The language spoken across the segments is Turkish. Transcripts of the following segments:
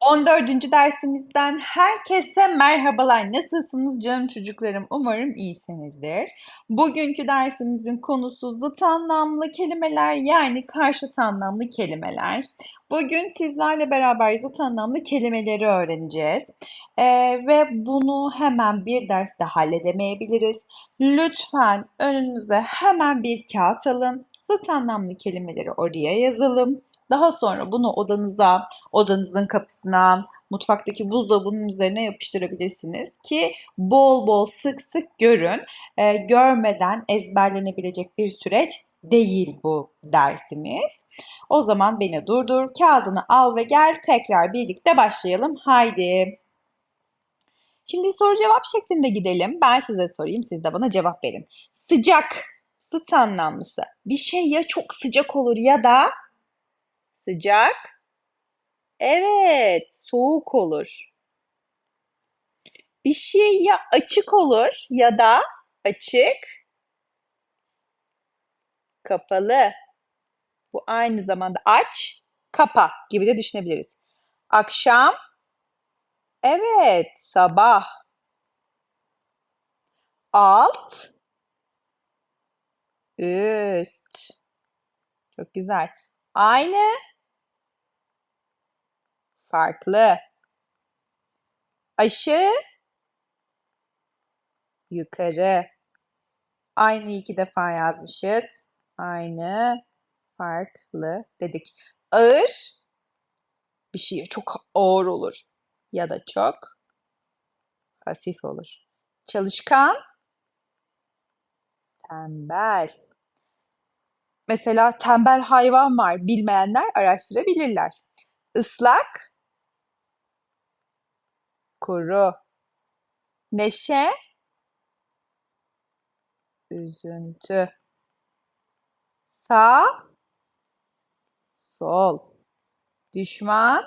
14. dersimizden herkese merhabalar. Nasılsınız canım çocuklarım? Umarım iyisinizdir. Bugünkü dersimizin konusu zıt anlamlı kelimeler yani karşıt anlamlı kelimeler. Bugün sizlerle beraber zıt anlamlı kelimeleri öğreneceğiz. Ee, ve bunu hemen bir derste halledemeyebiliriz. Lütfen önünüze hemen bir kağıt alın. Zıt anlamlı kelimeleri oraya yazalım. Daha sonra bunu odanıza, odanızın kapısına, mutfaktaki buzdolabının üzerine yapıştırabilirsiniz ki bol bol sık sık görün. E, görmeden ezberlenebilecek bir süreç değil bu dersimiz. O zaman beni durdur, kağıdını al ve gel tekrar birlikte başlayalım. Haydi. Şimdi soru cevap şeklinde gidelim. Ben size sorayım, siz de bana cevap verin. Sıcak, sıt anlamlısı. Bir şey ya çok sıcak olur ya da Sıcak. Evet, soğuk olur. Bir şey ya açık olur ya da açık, kapalı. Bu aynı zamanda aç, kapa gibi de düşünebiliriz. Akşam, evet, sabah. Alt, üst. Çok güzel. Aynı, farklı. Aşı, yukarı. Aynı iki defa yazmışız. Aynı, farklı dedik. Ağır, bir şeye çok ağır olur. Ya da çok hafif olur. Çalışkan, tembel. Mesela tembel hayvan var. Bilmeyenler araştırabilirler. Islak, kuru. Neşe, üzüntü. Sağ, sol. Düşman,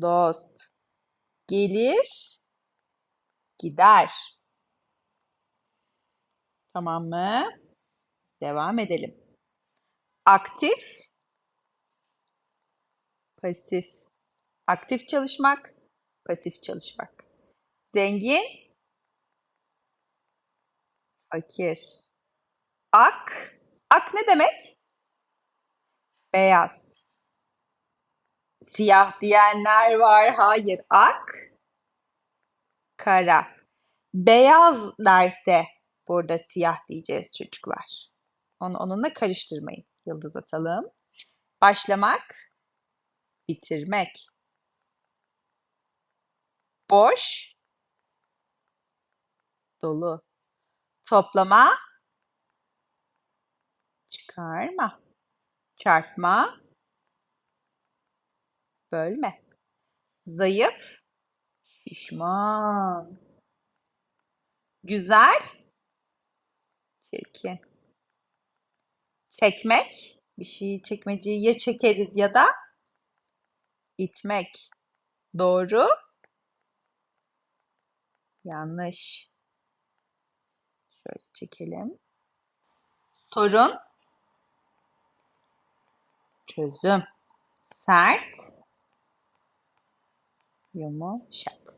dost. Gelir, gider. Tamam mı? Devam edelim. Aktif, pasif. Aktif çalışmak, pasif çalışmak. Zengin, fakir. Ak, ak ne demek? Beyaz. Siyah diyenler var. Hayır, ak, kara. Beyaz derse burada siyah diyeceğiz çocuklar. Onu onunla karıştırmayın. Yıldız atalım. Başlamak, bitirmek. Boş, dolu. Toplama, çıkarma. Çarpma, bölme. Zayıf, şişman. Güzel, çirkin. Çekmek, bir şeyi çekmeceyi ya çekeriz ya da itmek. Doğru, yanlış. Şöyle çekelim. Sorun, çözüm. Sert, yumuşak.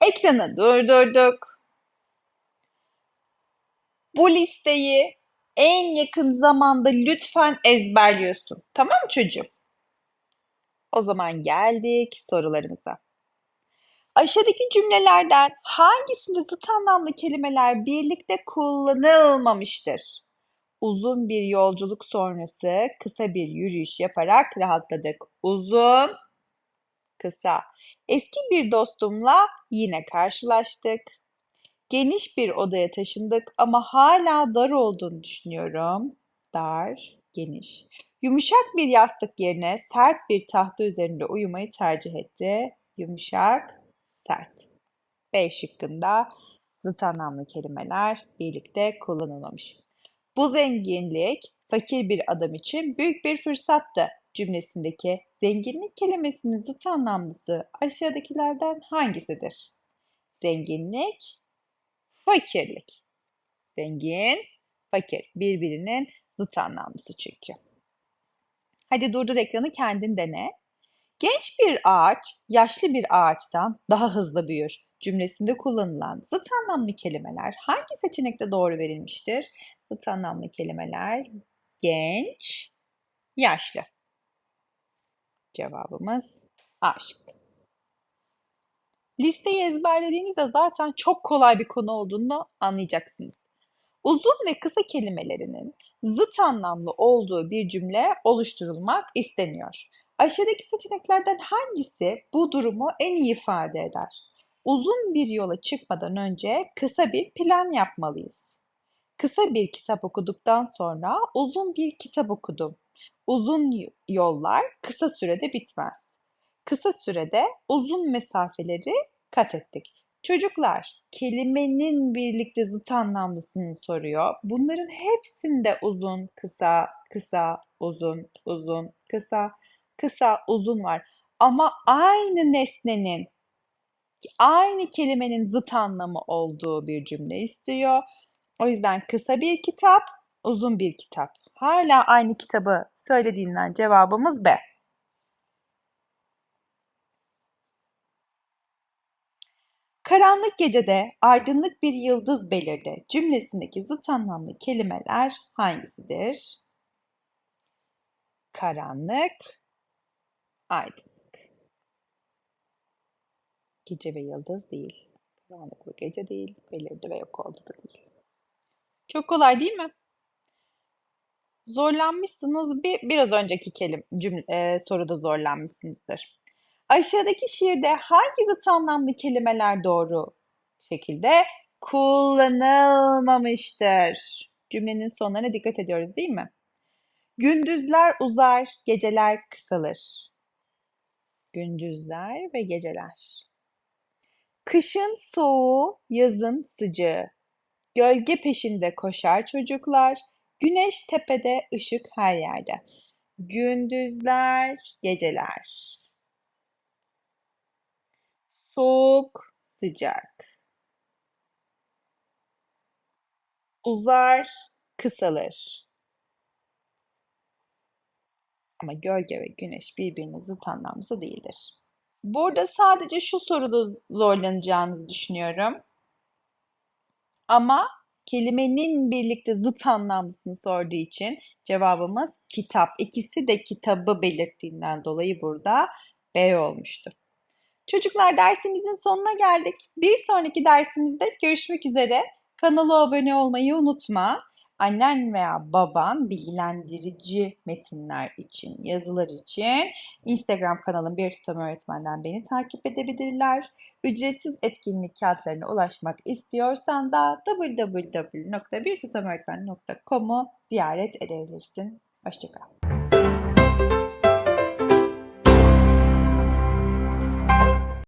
Ekranı durdurduk. Bu listeyi en yakın zamanda lütfen ezberliyorsun. Tamam mı çocuğum? O zaman geldik sorularımıza. Aşağıdaki cümlelerden hangisinde zıt anlamlı kelimeler birlikte kullanılmamıştır? Uzun bir yolculuk sonrası kısa bir yürüyüş yaparak rahatladık. Uzun, kısa. Eski bir dostumla yine karşılaştık. Geniş bir odaya taşındık ama hala dar olduğunu düşünüyorum. Dar, geniş. Yumuşak bir yastık yerine sert bir tahta üzerinde uyumayı tercih etti. Yumuşak, sert. B şıkkında zıt anlamlı kelimeler birlikte kullanılmamış. Bu zenginlik fakir bir adam için büyük bir fırsattı cümlesindeki zenginlik kelimesinin zıt anlamlısı aşağıdakilerden hangisidir? Zenginlik, fakirlik. Zengin, fakir. Birbirinin zıt anlamlısı çünkü. Hadi durdur ekranı kendin dene. Genç bir ağaç, yaşlı bir ağaçtan daha hızlı büyür. Cümlesinde kullanılan zıt anlamlı kelimeler hangi seçenekte doğru verilmiştir? Zıt anlamlı kelimeler genç, yaşlı. Cevabımız aşk. Listeyi ezberlediğinizde zaten çok kolay bir konu olduğunu anlayacaksınız. Uzun ve kısa kelimelerinin zıt anlamlı olduğu bir cümle oluşturulmak isteniyor. Aşağıdaki seçeneklerden hangisi bu durumu en iyi ifade eder? Uzun bir yola çıkmadan önce kısa bir plan yapmalıyız. Kısa bir kitap okuduktan sonra uzun bir kitap okudum. Uzun yollar kısa sürede bitmez. Kısa sürede uzun mesafeleri kat ettik. Çocuklar, kelimenin birlikte zıt anlamlısını soruyor. Bunların hepsinde uzun, kısa, kısa, uzun, uzun, kısa, kısa, uzun var. Ama aynı nesnenin, aynı kelimenin zıt anlamı olduğu bir cümle istiyor. O yüzden kısa bir kitap, uzun bir kitap. Hala aynı kitabı söylediğinden cevabımız B. Karanlık gecede aydınlık bir yıldız belirdi. Cümlesindeki zıt anlamlı kelimeler hangisidir? Karanlık, aydınlık. Gece ve yıldız değil. Karanlık ve gece değil. Belirdi ve yok oldu da değil. Çok kolay değil mi? Zorlanmışsınız bir biraz önceki kelim cümle, e, soruda zorlanmışsınızdır. Aşağıdaki şiirde hangi zıt anlamlı kelimeler doğru şekilde kullanılmamıştır? Cümlenin sonlarına dikkat ediyoruz değil mi? Gündüzler uzar, geceler kısalır. Gündüzler ve geceler. Kışın soğuğu, yazın sıcağı. Gölge peşinde koşar çocuklar. Güneş tepede, ışık her yerde. Gündüzler, geceler. Soğuk, sıcak. Uzar, kısalır. Ama gölge ve güneş birbirinin zıt değildir. Burada sadece şu soruda zorlanacağınızı düşünüyorum. Ama kelimenin birlikte zıt anlamlısını sorduğu için cevabımız kitap. İkisi de kitabı belirttiğinden dolayı burada B olmuştu. Çocuklar dersimizin sonuna geldik. Bir sonraki dersimizde görüşmek üzere. Kanala abone olmayı unutma. Annen veya baban bilgilendirici metinler için, yazılar için Instagram kanalım Bir Tutam Öğretmen'den beni takip edebilirler. Ücretsiz etkinlik kağıtlarına ulaşmak istiyorsan da www.birtutamöğretmen.com'u ziyaret edebilirsin. Hoşçakal.